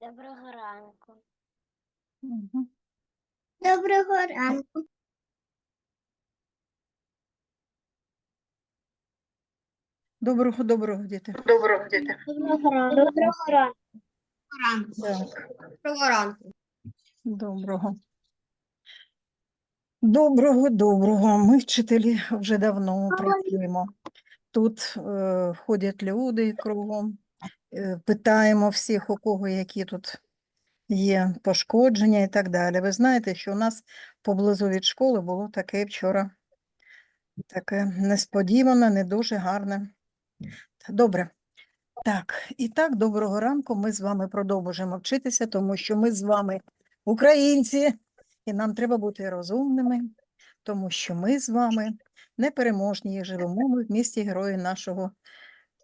Доброго ранку. Доброго ранку. Доброго, доброго, діти. Доброго ранку. Доброго ранку. Доброго ранку. доброго. Доброго, доброго. Ми, вчителі, вже давно працюємо. Тут е, ходять люди кругом, питаємо всіх, у кого які тут є пошкодження і так далі. Ви знаєте, що у нас поблизу від школи було таке вчора, таке несподіване, не дуже гарне. Добре. Так, і так, доброго ранку. Ми з вами продовжуємо вчитися, тому що ми з вами українці, і нам треба бути розумними, тому що ми з вами непереможні і живемо в місті герої нашого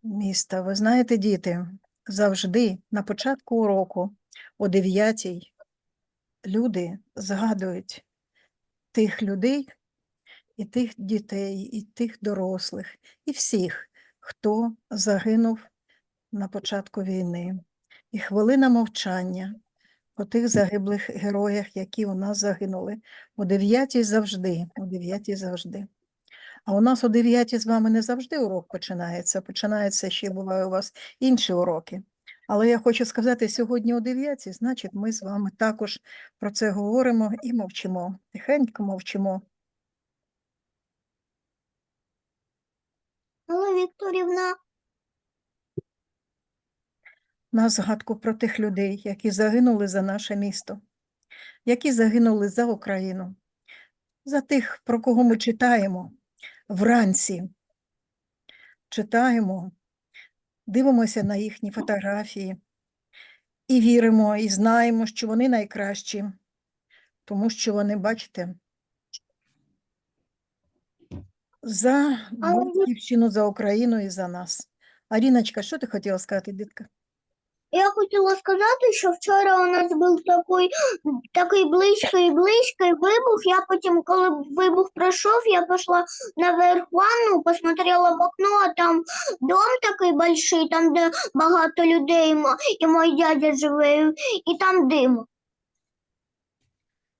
міста. Ви знаєте, діти, завжди на початку уроку о 9 люди згадують тих людей, і тих дітей, і тих дорослих, і всіх, хто загинув на початку війни. І хвилина мовчання по тих загиблих героях, які у нас загинули. О 9 завжди, о 9 завжди. А у нас о 9 з вами не завжди урок починається. Починається ще буває у вас інші уроки. Але я хочу сказати, сьогодні о 9, значить, ми з вами також про це говоримо і мовчимо. Тихенько мовчимо. Алла Вікторівна, на згадку про тих людей, які загинули за наше місто, які загинули за Україну, за тих, про кого ми читаємо вранці. Читаємо, дивимося на їхні фотографії і віримо, і знаємо, що вони найкращі, тому що вони, бачите, за батьківщину, за Україну і за нас. Аріночка, що ти хотіла сказати, дітка? Я хотіла сказати, що вчора у нас був такий, такий близький близький вибух. Я потім, коли вибух пройшов, я пішла наверх ванну, посмотрела в окно, а там дом такий большой, там, де багато людей, і мій дядя живе, і там дим.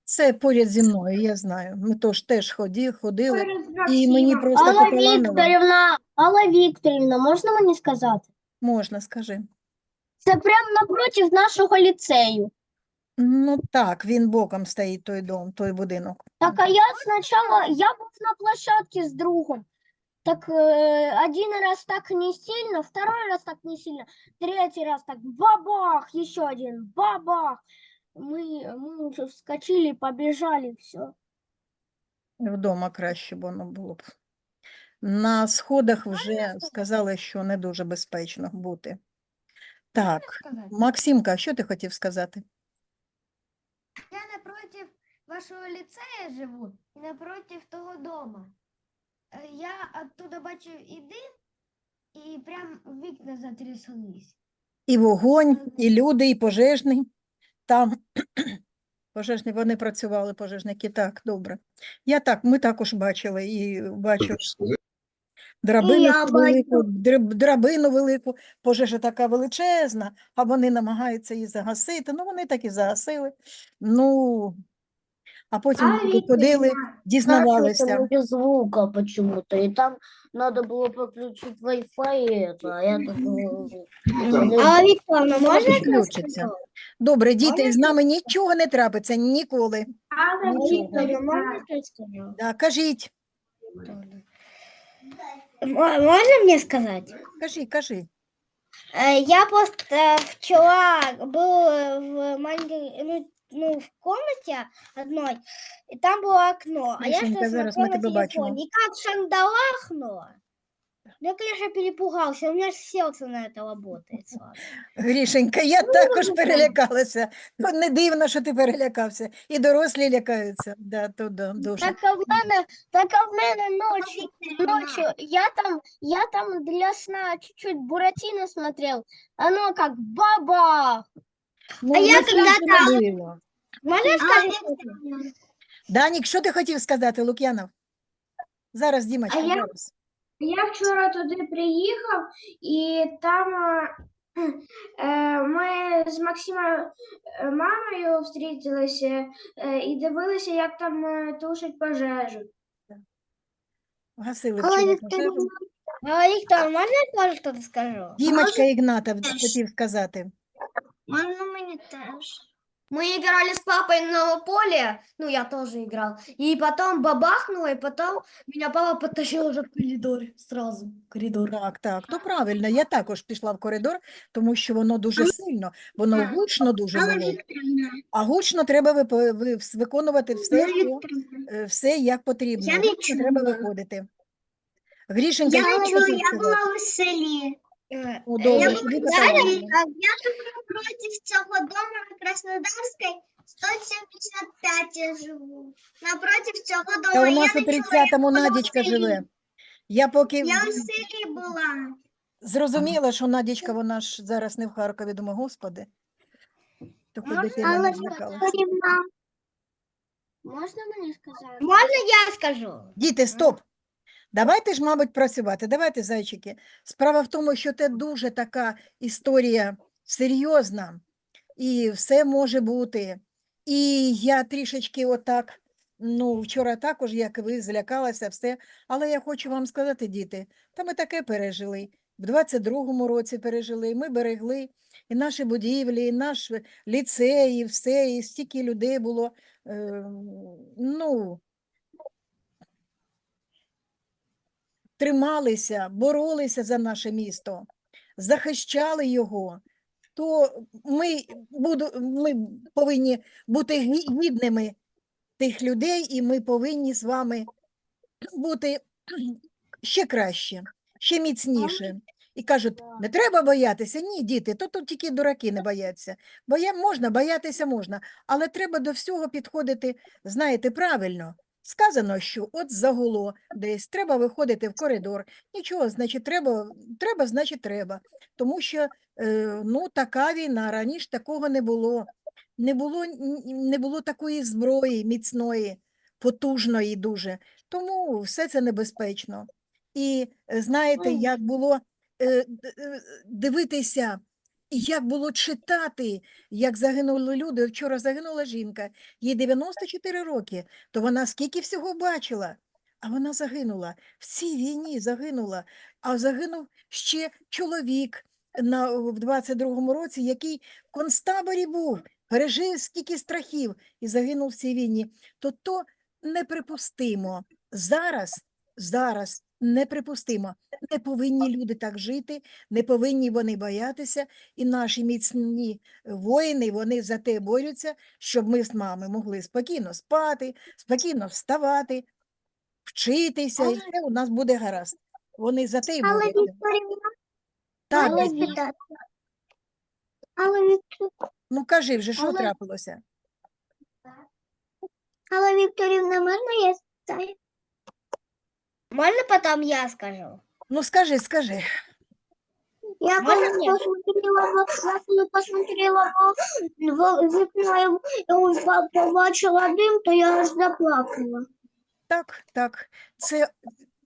Це поряд зі мною, я знаю. Ми тож теж ході, ходили, і мені просто Алла. Вікторівна, Алла Вікторівна, можна мені сказати? Можна, скажи. Це прямо напротив нашого ліцею. Ну так, він боком стоїть той дом, той будинок. Так, а я спочатку, я був на площадке з другом. Так э, один раз так не сильно, второй раз так не сильно, третий раз так бабах, еще один бабах. Мы, мы уже вскочили, побежали, все. Вдома краще б воно було б. На сходах вже сказали, що не дуже безпечно бути. Так, Максимка, що ти хотів сказати? Я напротив вашого ліцею живу і напротив того дома. Е, Я оттуда бачу і дим, і прям вікна затряслись. І вогонь, і люди, і пожежний. Там пожежні, вони працювали, пожежники, так, добре. Я так, ми також бачили і бачу драбину я велику, драб- драбину велику, пожежа така величезна, а вони намагаються її загасити. Ну, вони так і загасили. Ну, а потім люди ходили, дізнавалися. без звука почему-то. И там надо было подключить Wi-Fi и это. А я. Алла Вікторовна, можна підключиться. Добре, діти, з нами нічого не трапиться ніколи. Нічого. Вікторівна, можна щось сказати? Да, кажіть, Можна мені сказати? кажи, кажи. Э, Я просто вчера был в маленькой, ну, ну, в комнате одной, и там было окно, а я Мишенька, что зараз смотрела мы тебя бачимо. телефон, и как шандалахнуло. Ну, я, конечно, перепугался, у меня же сердце на это работает. сразу. Грішенька, я також перелякалася. Ну, не дивно, що ти перелякався. І дорослі лякаються. Да, то да, дуже. Так а в мене, так а в мене ночі, ночью, я там, я там для сна чуть-чуть Буратино смотрел, оно как баба. Ну, а я когда-то-. Можно сказать? Данік, що ти хотів сказати, Лук'янов? Зараз, Дімочка, А я- зараз. Я вчора туди приїхав, і там, е, Е, Ми з Максима е, мамою зустрілися е, і дивилися, як там тушать пожежу. Гасили пожежу. А, Віктор, можна я теж щось скажу? Дімочка Ігната в- хотів сказати. можна мені теж? Мы играли с папой на поле, ну, я тоже играл, и потом бабахнуло, и потом меня папа подтащил уже в коридор, сразу в коридор. Так, так, то правильно. Я також пішла в коридор, тому що воно дуже сильно, воно гучно дуже було. А гучно треба випо- ви- вс- виконувати все, що, е, все як потрібно. Я Гучно треба виходити. Грішенька, я що ти чую, я була в селі. Э, О, э, добре, я тобі бы- питання Я, є. я живу проти цього дому на Краснодарській, 175 я живу. Напроти цього дому. Та у я нас у не чула, як 30-му було в Надічка селі. живе. Я поки Я в селі була. зрозуміла, що Надічка, вона ж зараз не в Харкові, думаю, господи. То хоч дитина Але не злякалася. Вікторівна, можна мені сказати? Можна я скажу? Діти, стоп! Давайте ж, мабуть, працювати. Давайте, зайчики. Справа в тому, що це дуже така історія серйозна, і все може бути. І я трішечки отак, ну, вчора також, як ви, злякалася, все. Але я хочу вам сказати, діти, та ми таке пережили. В 22-му році пережили, ми берегли і наші будівлі, і наш ліцей, і все, і стільки людей було. Е, ну, трималися, боролися за наше місто, захищали його, то ми, буду, ми повинні бути гідними тих людей, і ми повинні з вами бути ще краще, ще міцніше. І кажуть, не треба боятися. Ні, діти, то тут тільки дураки не бояться. Боя... Можна, боятися можна, але треба до всього підходити, знаєте, правильно. Сказано, що от загуло десь, треба виходити в коридор. Нічого, значить, треба, треба, значить, треба. Тому що е, ну, така війна, раніше такого не було. Не було, не було такої зброї міцної, потужної дуже. Тому все це небезпечно. І е, знаєте, як було е, дивитися, і як було читати, як загинули люди. Вчора загинула жінка, їй 94 роки, то вона скільки всього бачила, а вона загинула. В цій війні загинула, а загинув ще чоловік на, в 22-му році, який в концтаборі був, пережив скільки страхів і загинув в цій війні. То то неприпустимо. Зараз, зараз неприпустимо. Не повинні люди так жити, не повинні вони боятися, і наші міцні воїни, вони за те борються, щоб ми з мами могли спокійно спати, спокійно вставати, вчитися, і все у нас буде гаразд. Вони за те й Але борються. Так, але Вікторівна, ну кажи вже, що але- трапилося? але Вікторівна, можна я скажу? Можна потім я скажу? Ну скажи, скажи. Я Можно коли мне? посмотрела, в- я коли посмотрела в, в вікно і по- побачила дим, то я аж заплакала. Так, так. Це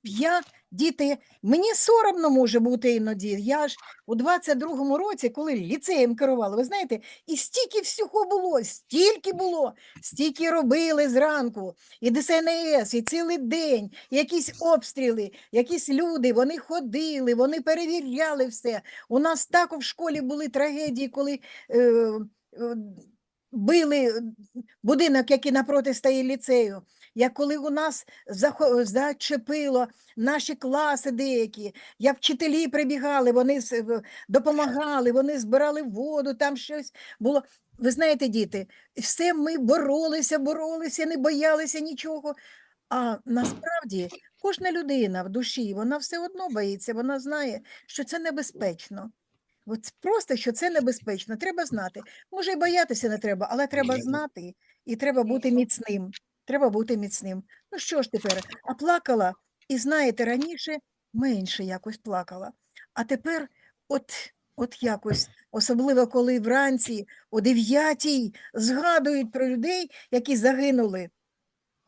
я, діти, мені соромно може бути іноді. Я ж у 22-му році, коли ліцеєм керувала, ви знаєте, і стільки всього було, стільки було, стільки робили зранку, і ДСНС, і цілий день, якісь обстріли, якісь люди, вони ходили, вони перевіряли все. У нас так в школі були трагедії, коли е, е, били будинок, який напроти стає ліцею як коли у нас зачепило наші класи деякі, як вчителі прибігали, вони допомагали, вони збирали воду, там щось було. Ви знаєте, діти, все ми боролися, боролися, не боялися нічого. А насправді кожна людина в душі, вона все одно боїться, вона знає, що це небезпечно. От просто що це небезпечно, треба знати. Може, і боятися не треба, але треба знати і треба бути міцним. Треба бути міцним. Ну що ж тепер? А плакала, і знаєте, раніше менше якось плакала. А тепер от, от якось, особливо коли вранці о 9 згадують про людей, які загинули,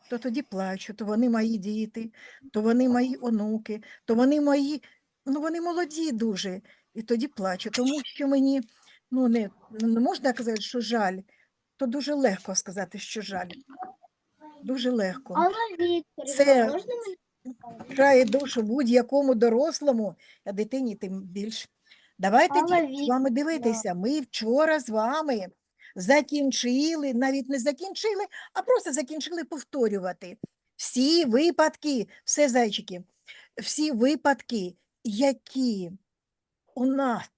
то тоді плачу, то вони мої діти, то вони мої онуки, то вони мої, ну вони молоді дуже. і тоді плачу, тому що мені ну, не, не можна казати, що жаль, то дуже легко сказати, що жаль. Дуже легко. Алла Вікторівна, Це- можна душу будь-якому дорослому, а дитині тим більш. Давайте дітки, з вами дивитися. Ми вчора з вами закінчили, навіть не закінчили, а просто закінчили повторювати всі випадки, все зайчики, всі випадки, які у нас,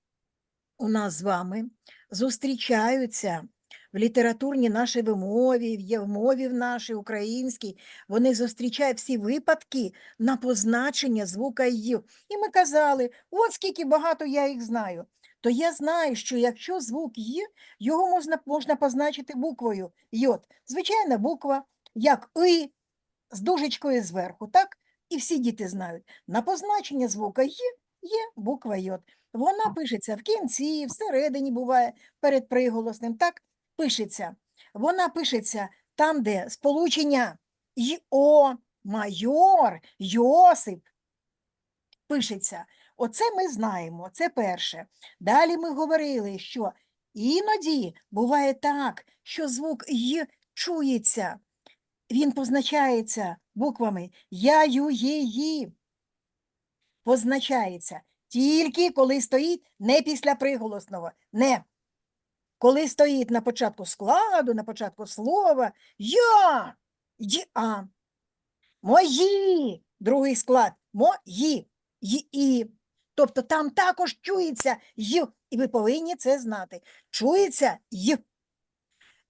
у нас з вами зустрічаються в літературній нашій вимові, в мові в нашій українській, вони зустрічають всі випадки на позначення звука «й». І ми казали, от скільки багато я їх знаю. То я знаю, що якщо звук «й», його можна, можна позначити буквою «йот». Звичайна буква, як «и» з дужечкою зверху, так? І всі діти знають. На позначення звука «й» є буква «йот». Вона пишеться в кінці, всередині буває, перед приголосним, так? Пишеться. Вона пишеться там, де сполучення «й-о», майор, Йосип пишеться. Оце ми знаємо, це перше. Далі ми говорили, що іноді буває так, що звук «й» чується. Він позначається буквами я, ю, є. Позначається тільки коли стоїть не після приголосного, не. Коли стоїть на початку складу, на початку слова я, я. Мої, другий склад, мої, ї. Тобто там також чується й, і ви повинні це знати. Чується й.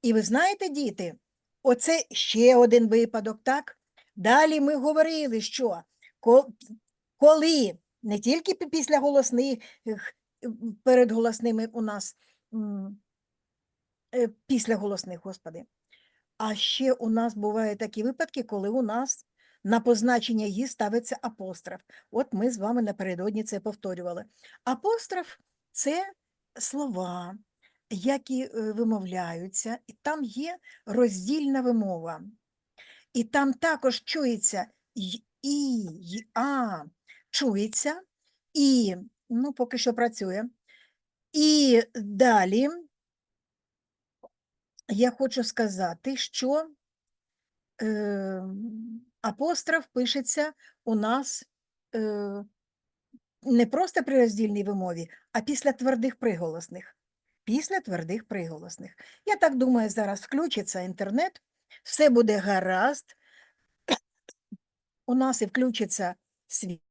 І ви знаєте, діти, оце ще один випадок, так? Далі ми говорили, що коли не тільки після голосних, перед голосними у нас після голосних, господи. А ще у нас бувають такі випадки, коли у нас на позначення «ї» ставиться апостроф. От ми з вами напередодні це повторювали. Апостроф – це слова, які е, вимовляються, і там є роздільна вимова. І там також чується і, «й», а, чується, і, ну, поки що працює. І далі я хочу сказати, що е, апостроф пишеться у нас е, не просто при роздільній вимові, а після твердих приголосних. Після твердих приголосних. Я так думаю, зараз включиться інтернет, все буде гаразд. У нас і включиться світ.